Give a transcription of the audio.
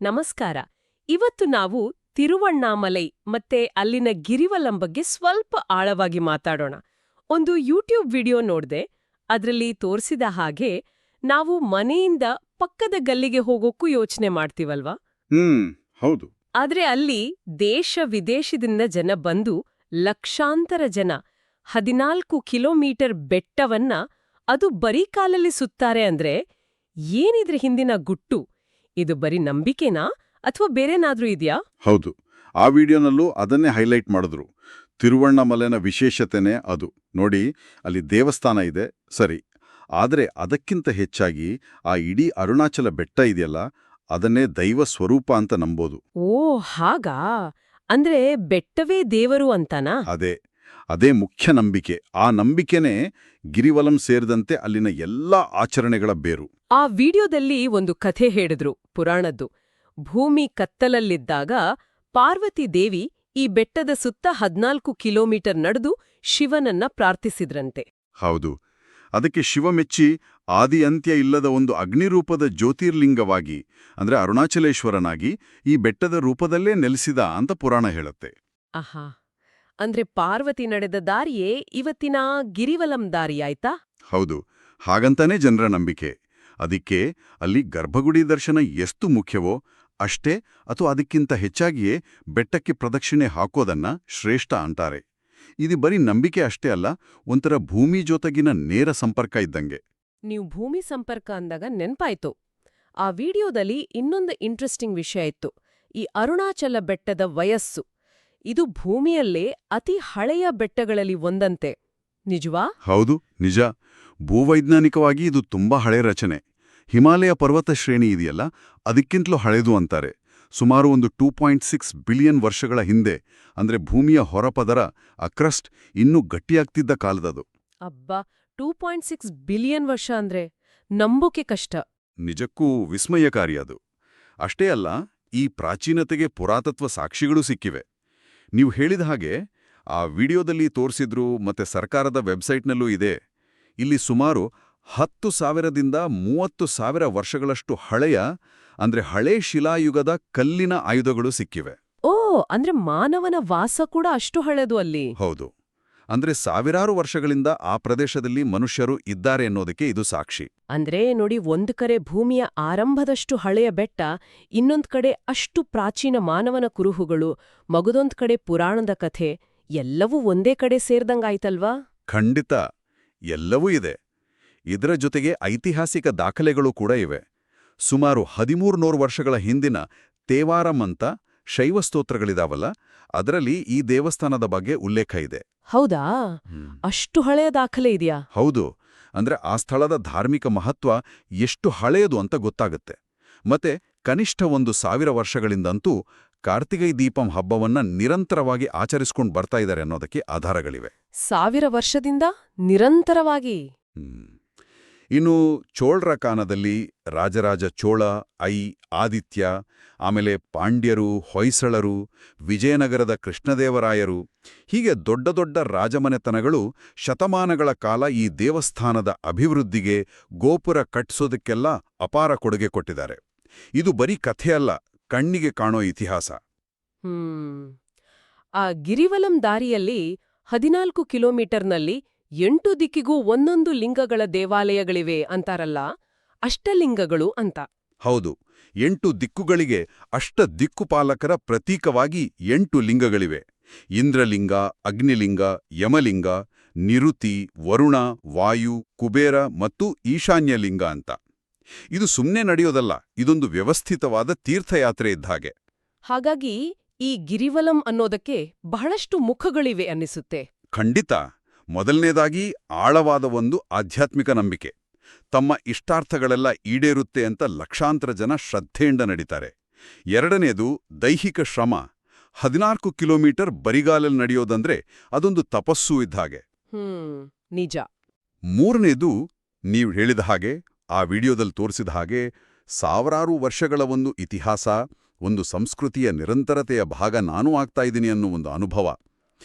ನಮಸ್ಕಾರ. ಇವತ್ತು ನಾವು ತಿರುವಣ್ಣಾಮಲೈ ಮತ್ತೆ ಅಲ್ಲಿನ ಗಿರಿವಲಂ ಬಗ್ಗೆ ಸ್ವಲ್ಪ ಆಳವಾಗಿ ಮಾತಾಡೋಣ. ಒಂದು ಯೂಟ್ಯೂಬ್ ವಿಡಿಯೋ ನೋಡ್ದೆ ಅದರಲ್ಲಿ ತೋರಿಸಿದ ಹಾಗೆ ನಾವು ಮನೆಯಿಂದ ಪಕ್ಕದ ಗಲ್ಲಿಗೆ ಹೋಗೋಕ್ಕೂ ಯೋಚನೆ ಮಾಡ್ತೀವಲ್ವಾ? ಹ್ಮ್ ಹೌದು. ಆದ್ರೆ ಅಲ್ಲಿ ದೇಶ ವಿದೇಶದಿಂದ ಜನ ಬಂದು ಲಕ್ಷಾಂತರ ಜನ ಹದಿನಾಲ್ಕು ಕಿಲೋಮೀಟರ್ ಬೆಟ್ಟವನ್ನ ಅದು ಬರೀ ಕಾಲಲ್ಲಿ ಸುತ್ತಾರೆ ಅಂದ್ರೆ ಏನಿದ್ರೆ ಹಿಂದಿನ ಗುಟ್ಟು? ಇದು ಬರೀ ನಂಬಿಕೆನಾ ಅಥವಾ ಬೇರೆನಾದ್ರೂ ಇದ್ಯಾ? ಹೌದು. ಆ ವಿಡಿಯೋನಲ್ಲೂ ಅದನ್ನೇ ಹೈಲೈಟ್ ಮಾಡಿದ್ರು. ತಿರುವಣ್ಣಮಲೆನ ವಿಶೇಷತೆನೇ ಅದು. ನೋಡಿ ಅಲ್ಲಿ ದೇವಸ್ಥಾನ ಇದೆ. ಸರಿ. ಆದರೆ ಅದಕ್ಕಿಂತ ಹೆಚ್ಚಾಗಿ ಆ ಇಡೀ ಅರುಣಾಚಲ ಬೆಟ್ಟ ಇದೆಯಲ್ಲ ಅದನ್ನೇ ದೈವ ಸ್ವರೂಪ ಅಂತ ನಂಬೋದು. ಓ ಹಾಗಾ? ಅಂದ್ರೆ ಬೆಟ್ಟವೇ ದೇವರು ಅಂತನಾ? ಅದೇ. ಅದೇ ಮುಖ್ಯ ನಂಬಿಕೆ. ಆ ನಂಬಿಕೆನೇ ಗಿರಿವಲಂ ಸೇರಿದಂತೆ ಅಲ್ಲಿನ ಎಲ್ಲಾ ಆಚರಣೆಗಳ ಬೇರು. ಆ ವಿಡಿಯೋದಲ್ಲಿ ಒಂದು ಕಥೆ ಹೇಳಿದ್ರು ಪುರಾಣದ್ದು. ಭೂಮಿ ಕತ್ತಲಲ್ಲಿದ್ದಾಗ ಪಾರ್ವತಿ ದೇವಿ ಈ ಬೆಟ್ಟದ ಸುತ್ತ ಹದ್ನಾಲ್ಕು ಕಿಲೋಮೀಟರ್ ನಡೆದು ಶಿವನನ್ನ ಪ್ರಾರ್ಥಿಸಿದ್ರಂತೆ. ಹೌದು. ಅದಕ್ಕೆ ಶಿವ ಮೆಚ್ಚಿ ಆದಿ ಅಂತ್ಯ ಇಲ್ಲದ ಒಂದು ಅಗ್ನಿರೂಪದ ಜ್ಯೋತಿರ್ಲಿಂಗವಾಗಿ ಅಂದ್ರೆ ಅರುಣಾಚಲೇಶ್ವರನಾಗಿ ಈ ಬೆಟ್ಟದ ರೂಪದಲ್ಲೇ ನೆಲೆಸಿದ ಅಂತ ಪುರಾಣ ಹೇಳುತ್ತೆ. ಆಹಾ. ಅಂದ್ರೆ ಪಾರ್ವತಿ ನಡೆದ ದಾರಿಯೇ ಇವತ್ತಿನ ಗಿರಿವಲಂ ದಾರಿಯಾಯ್ತಾ ಹೌದು. ಹಾಗಂತಾನೇ ಜನರ ನಂಬಿಕೆ. ಅದಕ್ಕೆ ಅಲ್ಲಿ ಗರ್ಭಗುಡಿ ದರ್ಶನ ಎಷ್ಟು ಮುಖ್ಯವೋ ಅಷ್ಟೇ ಅಥವಾ ಅದಕ್ಕಿಂತ ಹೆಚ್ಚಾಗಿಯೇ ಬೆಟ್ಟಕ್ಕೆ ಪ್ರದಕ್ಷಿಣೆ ಹಾಕೋದನ್ನ ಶ್ರೇಷ್ಠ ಅಂತಾರೆ. ಇದು ಬರೀ ನಂಬಿಕೆ ಅಷ್ಟೇ ಅಲ್ಲ, ಒಂಥರ ಭೂಮಿ ಜೊತೆಗಿನ ನೇರ ಸಂಪರ್ಕ ಇದ್ದಂಗೆ. ನೀವು ಭೂಮಿ ಸಂಪರ್ಕ ಅಂದಾಗ ನೆನ್ಪಾಯ್ತು. ಆ ವಿಡಿಯೋದಲ್ಲಿ ಇನ್ನೊಂದು ಇಂಟ್ರೆಸ್ಟಿಂಗ್ ವಿಷಯ ಇತ್ತು. ಈ ಅರುಣಾಚಲ ಬೆಟ್ಟದ ವಯಸ್ಸು. ಇದು ಭೂಮಿಯಲ್ಲೇ ಅತಿ ಹಳೆಯ ಬೆಟ್ಟಗಳಲ್ಲಿ ಒಂದಂತೆ. ನಿಜವಾ? ಹೌದು ನಿಜ. ಭೂವೈಜ್ಞಾನಿಕವಾಗಿ ಇದು ತುಂಬಾ ಹಳೆ ರಚನೆ. ಹಿಮಾಲಯ ಪರ್ವತ ಶ್ರೇಣಿ ಇದೆಯಲ್ಲ ಅದಕ್ಕಿಂತಲೂ ಹಳೆದು ಅಂತಾರೆ. ಸುಮಾರು ಒಂದು ಟೂ ಪಾಯಿಂಟ್ ಸಿಕ್ಸ್ ಬಿಲಿಯನ್ ವರ್ಷಗಳ ಹಿಂದೆ ಅಂದ್ರೆ ಭೂಮಿಯ ಹೊರಪದರ ಅಕ್ರಸ್ಟ್ ಇನ್ನೂ ಗಟ್ಟಿಯಾಗ್ತಿದ್ದ ಕಾಲದದು. ಅಬ್ಬಾ ಟೂ ಪಾಯಿಂಟ್ ಸಿಕ್ಸ್ ಬಿಲಿಯನ್ ವರ್ಷ ಅಂದ್ರೆ ನಂಬೋಕೆ ಕಷ್ಟ. ನಿಜಕ್ಕೂ ವಿಸ್ಮಯಕಾರಿ ಅದು. ಅಷ್ಟೇ ಅಲ್ಲ ಈ ಪ್ರಾಚೀನತೆಗೆ ಪುರಾತತ್ವ ಸಾಕ್ಷಿಗಳು ಸಿಕ್ಕಿವೆ. ನೀವು ಹೇಳಿದ ಹಾಗೆ ಆ ವಿಡಿಯೋದಲ್ಲಿ ತೋರಿಸಿದ್ರು ಮತ್ತೆ ಸರ್ಕಾರದ ವೆಬ್ಸೈಟ್ನಲ್ಲೂ ಇದೆ. ಇಲ್ಲಿ ಸುಮಾರು ಹತ್ತು ಸಾವಿರದಿಂದ ಮೂವತ್ತು ಸಾವಿರ ವರ್ಷಗಳಷ್ಟು ಹಳೆಯ ಅಂದ್ರೆ ಹಳೆ ಶಿಲಾಯುಗದ ಕಲ್ಲಿನ ಆಯುಧಗಳು ಸಿಕ್ಕಿವೆ. ಓ ಅಂದ್ರೆ ಮಾನವನ ವಾಸ ಕೂಡ ಅಷ್ಟು ಹಳೆದು ಅಲ್ಲಿ. ಹೌದು. ಅಂದ್ರೆ ಸಾವಿರಾರು ವರ್ಷಗಳಿಂದ ಆ ಪ್ರದೇಶದಲ್ಲಿ ಮನುಷ್ಯರು ಇದ್ದಾರೆ ಅನ್ನೋದಕ್ಕೆ ಇದು ಸಾಕ್ಷಿ. ಅಂದ್ರೆ ನೋಡಿ ಒಂದು ಕಡೆ ಭೂಮಿಯ ಆರಂಭದಷ್ಟು ಹಳೆಯ ಬೆಟ್ಟ ಇನ್ನೊಂದ್ ಕಡೆ ಅಷ್ಟು ಪ್ರಾಚೀನ ಮಾನವನ ಕುರುಹುಗಳು ಮಗದೊಂದ್ ಕಡೆ ಪುರಾಣದ ಕಥೆ ಎಲ್ಲವೂ ಒಂದೇ ಕಡೆ ಸೇರ್ದಂಗಾಯ್ತಲ್ವಾ? ಖಂಡಿತ. ಎಲ್ಲವೂ ಇದೆ. ಇದರ ಜೊತೆಗೆ ಐತಿಹಾಸಿಕ ದಾಖಲೆಗಳು ಕೂಡ ಇವೆ. ಸುಮಾರು ಹದಿಮೂರ್ನೂರು ವರ್ಷಗಳ ಹಿಂದಿನ ತೇವಾರಂ ಅಂತ ಶೈವ ಸ್ತೋತ್ರಗಳಿದಾವಲ್ಲ ಅದರಲ್ಲಿ ಈ ದೇವಸ್ಥಾನದ ಬಗ್ಗೆ ಉಲ್ಲೇಖ ಇದೆ. ಹೌದಾ? ಅಷ್ಟು ಹಳೆಯ ದಾಖಲೆ ಇದೆಯಾ? ಹೌದು. ಅಂದ್ರೆ ಆ ಸ್ಥಳದ ಧಾರ್ಮಿಕ ಮಹತ್ವ ಎಷ್ಟು ಹಳೆಯದು ಅಂತ ಗೊತ್ತಾಗುತ್ತೆ. ಮತ್ತೆ ಕನಿಷ್ಠ ಒಂದು ಸಾವಿರ ವರ್ಷಗಳಿಂದಂತೂ ಕಾರ್ತಿಕೈ ದೀಪಂ ಹಬ್ಬವನ್ನ ನಿರಂತರವಾಗಿ ಆಚರಿಸ್ಕೊಂಡು ಬರ್ತಾ ಇದ್ದಾರೆ ಅನ್ನೋದಕ್ಕೆ ಆಧಾರಗಳಿವೆ. ಸಾವಿರ ವರ್ಷದಿಂದ ನಿರಂತರವಾಗಿ. ಇನ್ನು ಚೋಳರ ಕಾಲದಲ್ಲಿ ರಾಜರಾಜ ಚೋಳ ಐ ಆದಿತ್ಯ ಆಮೇಲೆ ಪಾಂಡ್ಯರು ಹೊಯ್ಸಳರು ವಿಜಯನಗರದ ಕೃಷ್ಣದೇವರಾಯರು ಹೀಗೆ ದೊಡ್ಡ ದೊಡ್ಡ ರಾಜಮನೆತನಗಳು ಶತಮಾನಗಳ ಕಾಲ ಈ ದೇವಸ್ಥಾನದ ಅಭಿವೃದ್ಧಿಗೆ ಗೋಪುರ ಕಟ್ಟಿಸೋದಕ್ಕೆಲ್ಲ ಅಪಾರ ಕೊಡುಗೆ ಕೊಟ್ಟಿದ್ದಾರೆ. ಇದು ಬರೀ ಕಥೆಯಲ್ಲ ಕಣ್ಣಿಗೆ ಕಾಣೋ ಇತಿಹಾಸ. ಹ್ಮ್. ಆ ಗಿರಿವಲಂ ದಾರಿಯಲ್ಲಿ ಹದಿನಾಲ್ಕು ಕಿಲೋಮೀಟರ್ನಲ್ಲಿ ಎಂಟು ದಿಕ್ಕಿಗೂ ಒಂದೊಂದು ಲಿಂಗಗಳ ದೇವಾಲಯಗಳಿವೆ ಅಂತಾರಲ್ಲ ಅಷ್ಟಲಿಂಗಗಳು ಅಂತ. ಹೌದು ಎಂಟು ದಿಕ್ಕುಗಳಿಗೆ ಅಷ್ಟ ದಿಕ್ಕುಪಾಲಕರ ಪ್ರತೀಕವಾಗಿ ಎಂಟು ಲಿಂಗಗಳಿವೆ. ಇಂದ್ರಲಿಂಗ ಅಗ್ನಿಲಿಂಗ ಯಮಲಿಂಗ ನಿರುತಿ ವರುಣ ವಾಯು ಕುಬೇರ ಮತ್ತು ಈಶಾನ್ಯಲಿಂಗ ಅಂತ. ಇದು ಸುಮ್ಮನೆ ನಡೆಯೋದಲ್ಲ ಇದೊಂದು ವ್ಯವಸ್ಥಿತವಾದ ತೀರ್ಥಯಾತ್ರೆ ಇದ್ದ ಹಾಗೆ. ಹಾಗಾಗಿ ಈ ಗಿರಿವಲಂ ಅನ್ನೋದಕ್ಕೆ ಬಹಳಷ್ಟು ಮುಖಗಳಿವೆ ಅನ್ನಿಸುತ್ತೆ. ಖಂಡಿತ. ಮೊದಲನೇದಾಗಿ ಆಳವಾದ ಒಂದು ಆಧ್ಯಾತ್ಮಿಕ ನಂಬಿಕೆ. ತಮ್ಮ ಇಷ್ಟಾರ್ಥಗಳೆಲ್ಲ ಈಡೇರುತ್ತೆ ಅಂತ ಲಕ್ಷಾಂತರ ಜನ ಶ್ರದ್ಧೆಯಿಂದ ನಡೀತಾರೆ. ಎರಡನೇದು ದೈಹಿಕ ಶ್ರಮ. ಹದಿನಾಲ್ಕು ಕಿಲೋಮೀಟರ್ ಬರಿಗಾಲಲ್ಲಿ ನಡೆಯೋದಂದ್ರೆ ಅದೊಂದು ತಪಸ್ಸು ಇದ್ದ ಹಾಗೆ. ಹ್ಮ್ ನಿಜ. ಮೂರನೇದು ನೀವು ಹೇಳಿದ ಹಾಗೆ ಆ ವಿಡಿಯೋದಲ್ಲಿ ತೋರಿಸಿದ ಹಾಗೆ ಸಾವಿರಾರು ವರ್ಷಗಳ ಒಂದು ಇತಿಹಾಸ, ಒಂದು ಸಂಸ್ಕೃತಿಯ ನಿರಂತರತೆಯ ಭಾಗ ನಾನೂ ಆಗ್ತಾ ಇದ್ದೀನಿ ಅನ್ನೋ ಒಂದು ಅನುಭವ.